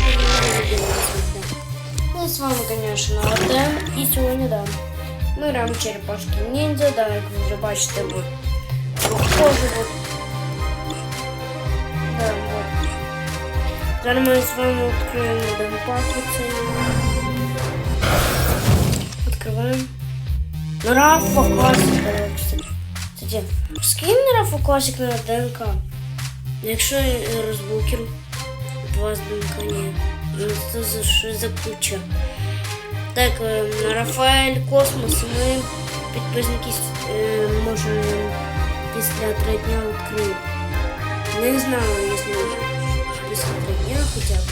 я. Ну, з вами, конечно, Артем. І сьогодні, да. Ми граємо черепашки ніндзя, да, як ви вже бачите, от. Похоже, от. Да, от. Зараз ми з вами відкриємо один. Відкриваємо. Ну, Рафа класик, е, кстати. Скинь Рафа класик на ДНК. Якщо е, розблокеру два з ДНК ні. Ну, це за що за куча. Так, е, Рафаель Космос, ми підписники е, може після три дня відкриємо. Не знаю, якщо після три дня хоча б.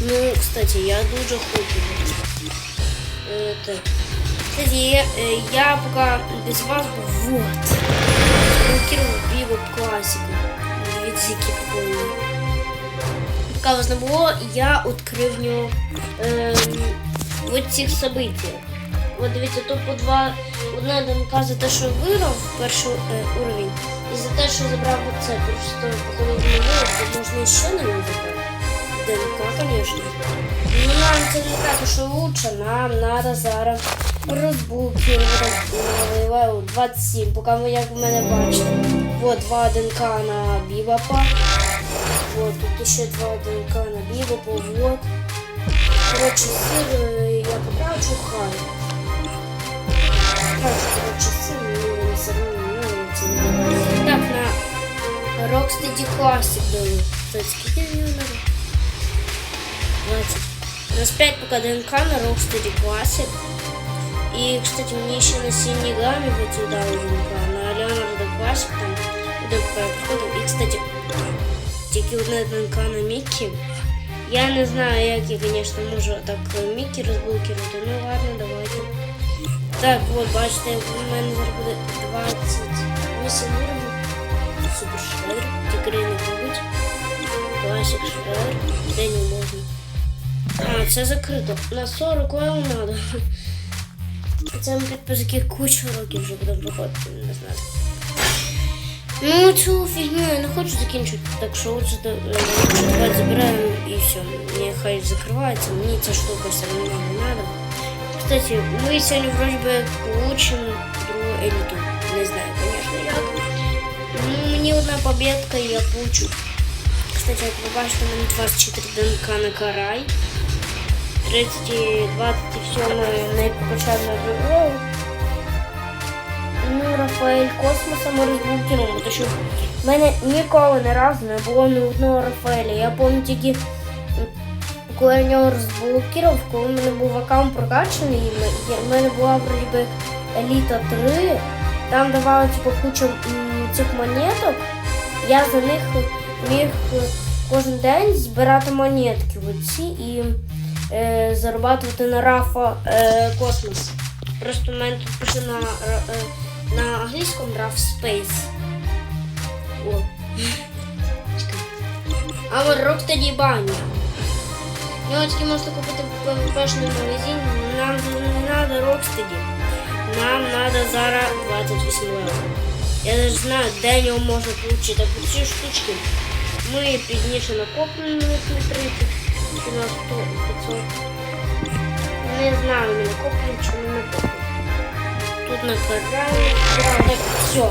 Ну, кстати, я дуже хочу. Е, так. Кстати, я, е, я пока без вас був вот. Блокировал Вас не було, я відкрив е, в цих событиях. От дивіться, тут по два одна ДНК за те, що виграв перший е, уровень, і за те, що забрав оце. Просто коли не виграв, то можна ще нього забрати. ДНК, звісно. Ну нам це не так, що лучше, нам треба зараз розблокувати левел 27, поки ви як в мене бачите. Вот два ДНК на Бібапа. Вот, тут ще два ДНК на Бібапа, вот. Коротше, сир е, я потрачу хай. Потрачу, коротше, сир, мені все одно ну, це не буде. Так, на Rocksteady Classic даю. Кстати, скільки в нього надо? 20. У нас 5 пока ДНК на Rocksteady Classic. И, кстати, мне еще на синей гамме вот сюда ДНК, на Leonardo Classic там ДНК приходив. І, кстати, тільки одна ДНК на Микки. Я не знаю, як я, конечно, можу так Микки розблокувати. Ну ладно, давайте. Так, вот, бачите, у мене зараз буде 28 уровень. Супер шредер. Тільки не побудь. Класик шредер. Де не можна. А, це закрито. На 40 левел надо. Це ми підписки кучу років вже будемо проходити, не знаю. Ну, цю фігню я не хочу закінчити, так що лучше до- е, лучше давайте забираємо і все. Нехай закривається, мені ця штука все одно не треба. Кстати, ми сьогодні вроді би получим другу еліту. Не знаю, звісно, як. Ну, мені одна победка і я получу. Кстати, як ви бачите, у мене 24 ДНК на карай. 30, 27 не покачав на другу. Ну, Рафаель Космоса ми розблокуємо, тому що в мене ніколи не разу не було ні одного Рафаеля. Я пам'ятаю тільки, коли я нього розблокував, коли в мене був аккаунт прокачаний, і в мене- була вроді еліта 3, там давали типу, кучу цих монеток, я за них міг кожен день збирати монетки оці і е, зарабатувати на Рафа е, космос. Просто в мене тут пише на, ра- е, на англійському Раф Space. О. А от рок тоді баня. Його тільки можна купити в ПВПшному магазині. Нам не треба Rocksteady. Нам треба зараз 28 левел. Я не знаю, де його можна отримати. Так ці штучки. Ми пізніше накопимо на на 30 чи на 100 500. Не знаю, ми накоплюємо чи не накоплюємо. Тут на караві. Так, все.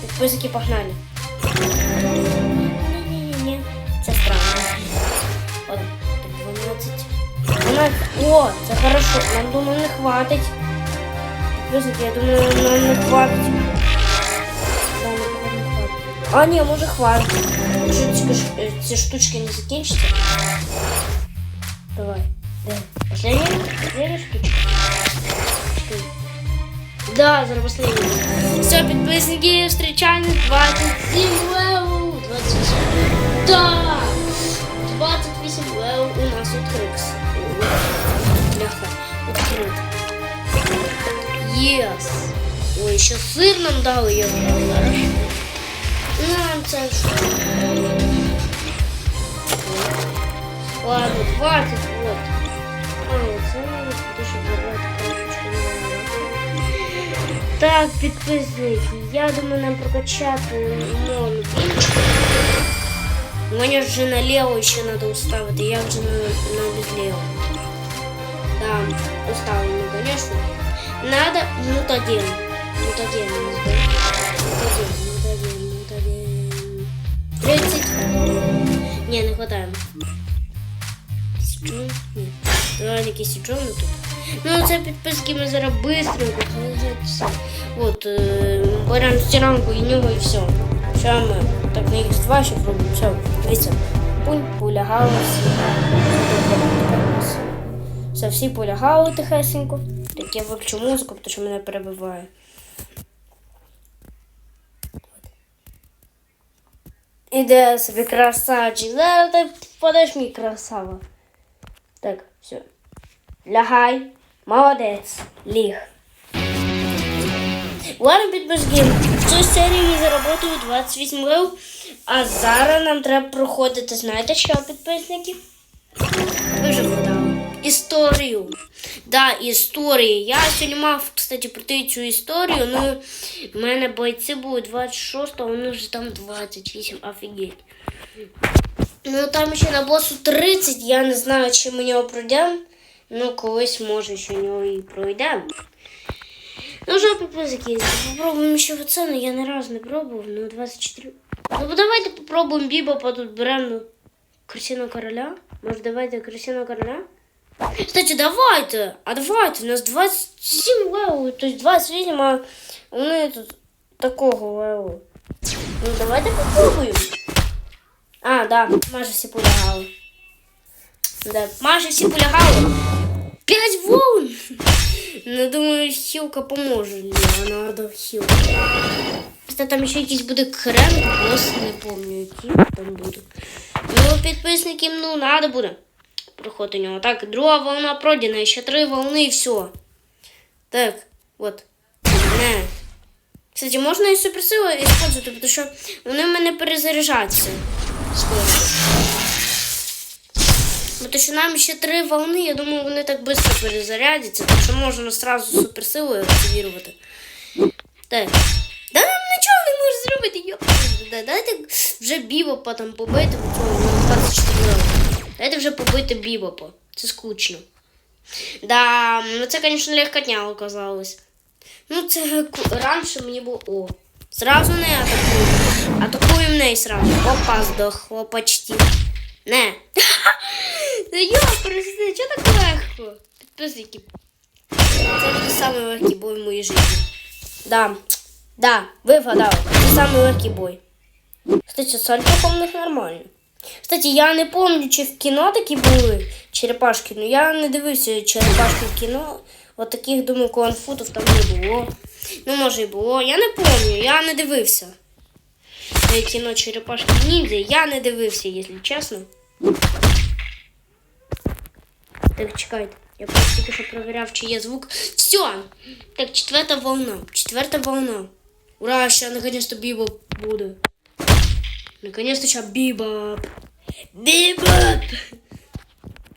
Підписники погнали. Ні-ні-ні. Це странно. От, тут 12. 12. О, це хорошо. Нам думаю, не хватить. Підписники, я думаю, нам не хватить. Да, не походу, не хватить. А, ні, може хватить. Якщо ці, ш- е, ці штучки не закінчаться. Давай. Давай. Последняя? Последняя штучка. Что? Да, зараз последняя. Все, підписники, встречаем 27 левел. 27. Да! 28 левел у нас відкрився. Бляха, відкрит. Єс. Ой, ще сир нам дали, я зараз. Нам це що? Ладно, 20 вот. А, це мені туди, щоб забрати карточку не Так, підписники, я думаю нам прокачати мон більше. Ваня вже наліво ще треба уставити, я вже на, на безліво. Да, уставлено, конечно. Надо мутаген. Мутаген, да? Мутаген, мутаген, мутаген. 30. Не, не хватає. Сіджон? Ні. Давай якийсь сіджон тут. Ну, це підписки ми зараз быстренько. все. От, е, беремо стиранку і нього і все. Що ми так на X2 ще робимо. Все, дивіться. Пунь полягали всі. Все, всі полягали тихесенько. Так я виключу музику, тому що мене перебиває. Іде собі красавчик. Зараз ти впадеш мій красава. Так, все. Лягай. Молодець. Ліг. Ладно, підбажки. В цій серії заработаю 28 лев. А зараз нам треба проходити, знаєте що, підписники? Ви вже. Історію. Да, історія. Я сьогодні мав, кстати, пройти цю історію, ну в мене бойці були 26, а вони вже там 28, офігеть. Ну там ще на босу 30, я не знаю, чи ми нього пройдемо. Ну, колись може ще нього і пройдемо. Ну, вже підписники, попробуємо ще оце, ну я не раз не пробував, ну 24. Ну давайте попробуємо Бібопа тут беремо ну, Крисіна короля. Може давайте Крисіна короля? Кстати, давайте! А давайте, у нас 27 левел, то есть 28, а вони тут такого левелу. Ну давайте попробуємо. А, да, майже всі полягали. Да, майже всі полягали. 5 волн! Ну, думаю, хілка поможе Леонардо хілка. Кстати, там ще якийсь буде крем, бос, не помню, який там буде. Ну, підписникам, ну, надо буде. Проход у нього. Так, друга волна пройдена, ще три волни і все. Так, от. Не. Кстати, можна і суперсили использувати, тому що вони в мене перезаряджаються. Скоро. Бо то, що нам ще три волни, я думаю, вони так швидко перезарядяться, так що можна сразу суперсилою активувати. Так. Да нам нічого не може зробити, йоп. Дайте вже бібопа там побити, бо цього ну, 24 левела. Дайте вже побити бібопа. Це скучно. Да, ну це, звісно, легкотня оказалось. Ну, це раніше мені було. О. Зразу не атакую. Атакуємо неї сразу. Опа, здохло почти. Не. Йо, прости, чого так легко? Підписники. Це буде самий легкий бой в моїй житті. Да. Да, ви вгадали. Це самий легкий бой. Кстати, сальто у нормально. Кстати, я не пам'ятаю, чи в кіно такі були черепашки, ну я не дивився черепашки в кіно. От таких, думаю, конфутів там не було. Ну, може і було. Я не пам'ятаю, я не дивився. Кіно черепашки ніндзя, я не дивився, якщо чесно. Так, чекайте. Я просто тільки що перевіряв, чи є звук. Все! Так, четверта волна. Четверта волна. Ура, сейчас наконец-то Бибоп буде. Наконец-то сейчас Бибоп. Бибоп!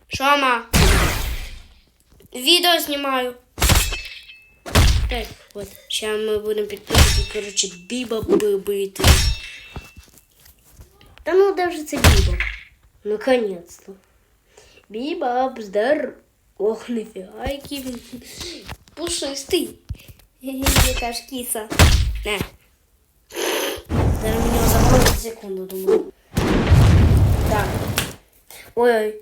Шома. Відео знімаю. Так, от. Сейчас ми будемо підписувати, коротше, Бібоп бити. Та ну, де вже це Бібоп? Наконец-то. Бібоп, здор. Ох, який він пушистий. Яка ж кіса. Не. Зараз мені його секунду, думаю. Так. Ой-ой.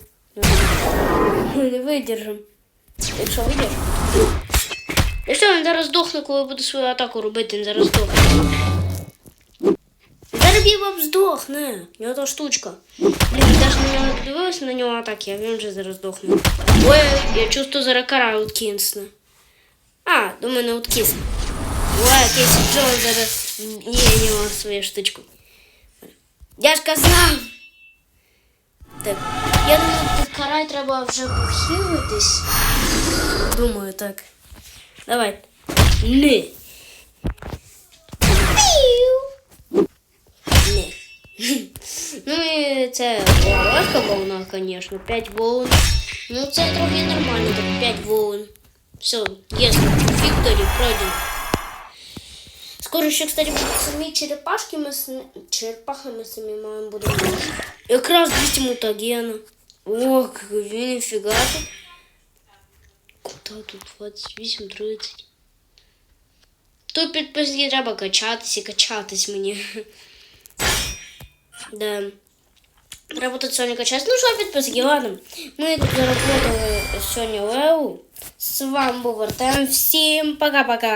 Ми не видержим. Якщо видержим. Якщо він зараз здохне, коли буде свою атаку робити, він зараз здохне. Зараз бібоп здохне. У нього та штучка. Блін, навіть на нього не дивилася на нього атаки, а він вже зараз здохне. Ой, я чувствую зараз кара уткінсне. А, думаю, не уткісне. Ой, якийсь Джон зараз є нього свою штучку. Я ж казав! Так, я думаю, під карай треба вже похилитись. Думаю, так. Давай. Не. Піу. Не. Ну і це легка волна, звісно. 5 волн. Ну це трохи нормально, так 5 волн. Все, є. Вікторі пройдено. Скоро ще, кстати, будуть самі черепашки, ми с... черепахи ми самі маємо будемо. Якраз 200 мутагена. О, він ніфіга тут. Куда тут 28, 30? Тут підписки треба качатись і качатись мені. Да. Работать Соника качатись. Ну що, підписки, ладно. Мы тут заработали сьогодні Лэу С вами был Артем. Всем пока-пока.